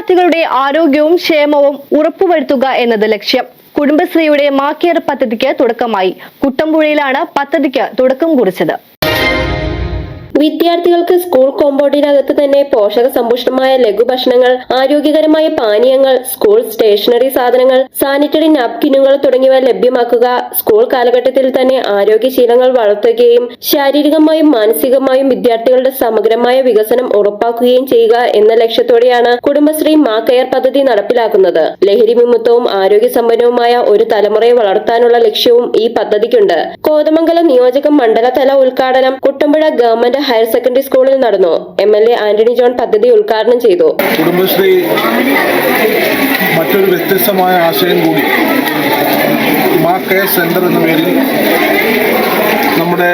വിദ്യാർത്ഥികളുടെ ആരോഗ്യവും ക്ഷേമവും ഉറപ്പുവരുത്തുക എന്നത് ലക്ഷ്യം. കുടുംബശ്രീയുടെ മാക്കേർ പദ്ധതിക്ക് തുടക്കമായി. കുട്ടമ്പുഴയിലാണ് പദ്ധതിക്ക് തുടക്കം കുറിച്ചത്. വിദ്യാർത്ഥികൾക്ക് സ്കൂൾ കോമ്പൗണ്ടിനകത്ത് തന്നെ പോഷക സമ്പുഷ്ടമായ ലഘുഭക്ഷണങ്ങൾ ആരോഗ്യകരമായ പാനീയങ്ങൾ സ്കൂൾ സ്റ്റേഷനറി സാധനങ്ങൾ സാനിറ്ററി നാപ്കിനുകൾ തുടങ്ങിയവ ലഭ്യമാക്കുക സ്കൂൾ കാലഘട്ടത്തിൽ തന്നെ ആരോഗ്യശീലങ്ങൾ വളർത്തുകയും ശാരീരികമായും മാനസികമായും വിദ്യാർത്ഥികളുടെ സമഗ്രമായ വികസനം ഉറപ്പാക്കുകയും ചെയ്യുക എന്ന ലക്ഷ്യത്തോടെയാണ് കുടുംബശ്രീ മാ കെയർ പദ്ധതി നടപ്പിലാക്കുന്നത്. ലഹരി വിമുക്തവും ആരോഗ്യസമ്പന്നവുമായ ഒരു തലമുറയെ വളർത്താനുള്ള ലക്ഷ്യവും ഈ പദ്ധതിക്കുണ്ട്. കോതമംഗലം നിയോജക മണ്ഡലതല ഉദ്ഘാടനം കുട്ടമ്പുഴ ഗവൺമെന്റ് ഹയർ സെക്കൻഡറി സ്കൂളിൽ നടന്നു. M L A Antony John പദ്ധതി ഉദ്ഘാടനം ചെയ്തു. കുടുംബശ്രീ മറ്റൊരു വ്യത്യസ്തമായ ആശയം കൂടി. മാ കെയർ സെന്റർ എന്ന പേരിൽ നമ്മുടെ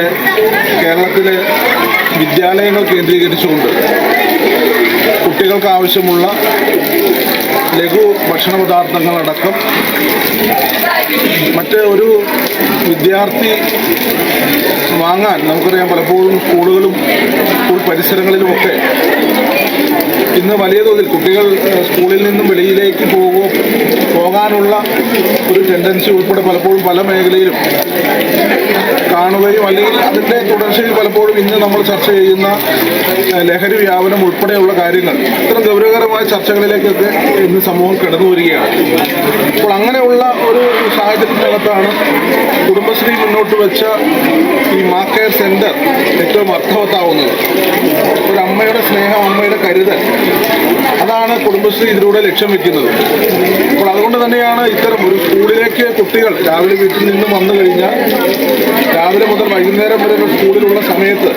കേരളത്തിലെ വിദ്യാലയങ്ങൾ കേന്ദ്രീകരിച്ചുകൊണ്ട് കുട്ടികൾക്ക് ആവശ്യമുള്ള ലഘു ഭക്ഷണ പദാർത്ഥങ്ങളടക്കം മറ്റ് ഒരു വിദ്യാർത്ഥി വാങ്ങാൻ നമുക്കറിയാം പലപ്പോഴും സ്കൂളുകളും സ്കൂൾ പരിസരങ്ങളിലുമൊക്കെ ഇന്ന് വലിയ തോതിൽ കുട്ടികൾ സ്കൂളിൽ നിന്നും വെളിയിലേക്ക് പോകുക പോകാനുള്ള ഒരു ടെൻഡൻസി ഉൾപ്പെടെ പലപ്പോഴും പല മേഖലയിലും കാണുകയും അല്ലെങ്കിൽ അതിന്റെ തുടർച്ചയിൽ പലപ്പോഴും ഇന്ന് നമ്മൾ ചർച്ച ചെയ്യുന്ന ലഹരി വ്യാപനം ഉൾപ്പെടെയുള്ള കാര്യങ്ങൾ ഇത്തരം ഗൗരവകരമായ ചർച്ചകളിലേക്കൊക്കെ ഇന്ന് സമൂഹം കടന്നു വരികയാണ്. അപ്പോൾ അങ്ങനെയുള്ള ഒരു സാഹചര്യത്തിനകത്താണ് കുടുംബശ്രീ മുന്നോട്ട് വെച്ച ഈ മാ കെയർ സെന്റർ ഏറ്റവും അർത്ഥവത്താവുന്നത്. ഒരു അമ്മയുടെ സ്നേഹം അമ്മയുടെ കരുതൽ. അതാണ് കുടുംബശ്രീ ഇതിലൂടെ ലക്ഷ്യം വെക്കുന്നത്. അപ്പോൾ അതുകൊണ്ട് തന്നെയാണ് ഇത്തരം ഒരു സ്കൂളിലേക്ക് കുട്ടികൾ രാവിലെ വീട്ടിൽ നിന്നും വന്നു കഴിഞ്ഞാൽ രാവിലെ മുതൽ വൈകുന്നേരം വരെ സ്കൂളിലുള്ള സമയത്ത്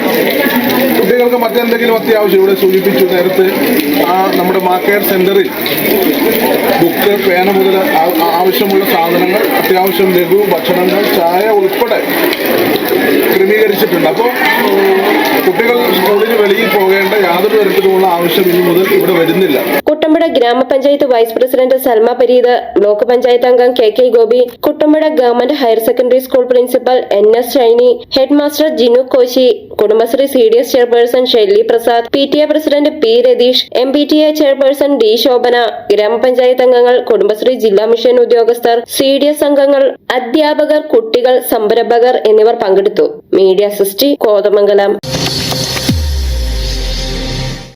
കുട്ടികൾക്ക് മറ്റെന്തെങ്കിലും അത്യാവശ്യം ഇവിടെ സൂചിപ്പിച്ചു നേരത്തെ ആ നമ്മുടെ മാ കെയർ സെന്ററിൽ ബുക്ക് പേന മുതൽ ആവശ്യമുള്ള സാധനങ്ങൾ അത്യാവശ്യം ലഘു ഭക്ഷണങ്ങൾ ചായ ഉൾപ്പെടെ ക്രമീകരിച്ചിട്ടുണ്ട് അപ്പോൾ കുട്ടികൾ സ്കൂളിന് വെളിയിൽ പോകേണ്ട യാതൊരു തരത്തിലുമുള്ള ആവശ്യം ഇനി മുതൽ ഇവിടെ വരുന്നില്ല. കുട്ടമ്പുഴ ഗ്രാമപഞ്ചായത്ത് vice president Salma Pareeth block panchayat അംഗം K K Gopi Kuttampada government higher secondary school principal N S Shiny head master Jinu Koshy Kudumbashree C D S chairperson Shelly Prasad P T A president P Ratheesh M P T A chairperson D Shobhana ഗ്രാമപഞ്ചായത്ത് അംഗങ്ങൾ കുടുംബശ്രീ ജില്ലാ mission ഉദ്യോഗസ്ഥർ C D S അംഗങ്ങൾ അധ്യാപകർ കുട്ടികൾ സംരംഭകർ എന്നിവർ പങ്കെടുത്തു. മീഡിയ സൃഷ്ടി കോതമംഗലം.